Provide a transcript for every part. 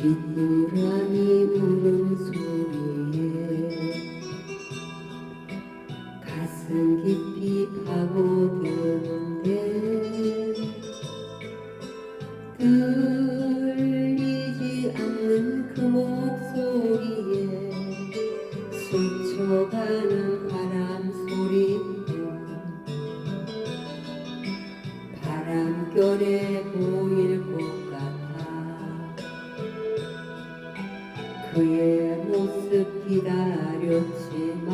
귀뚜라미 부는 소리에 가슴 깊이 파고드는데 들리지 않는 그 목소리에 스쳐가는 바람 소리뿐 바람결에 보 그의 모습 기다렸지만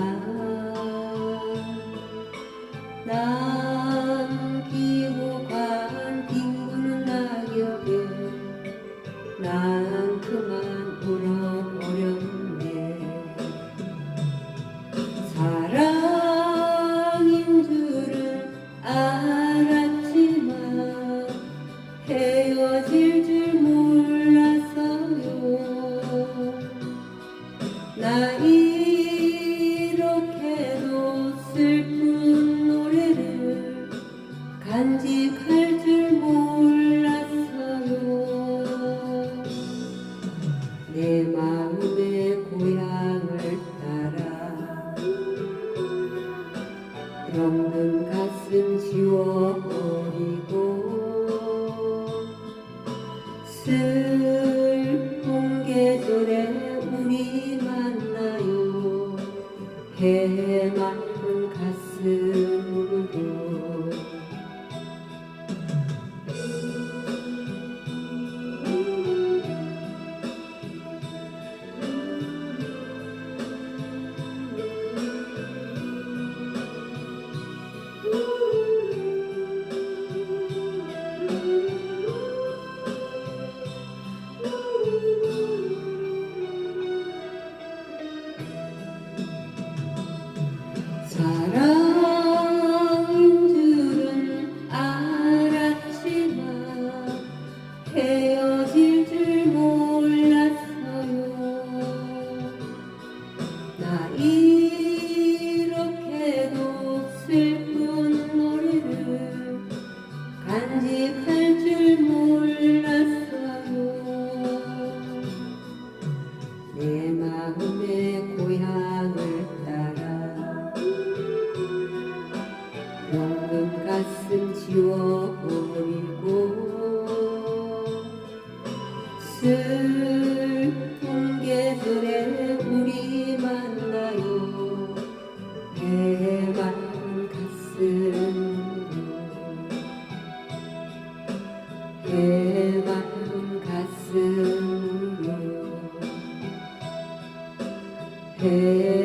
남기고 간 빈군 낙엽에 난 그만 병든 가슴 지워버리고 슬픈 계절에 우리 만나요. 해맑은 가슴 가슴 지워버리고 슬픈 계절에 우리 만나요. 해만 가슴 해만 가슴 해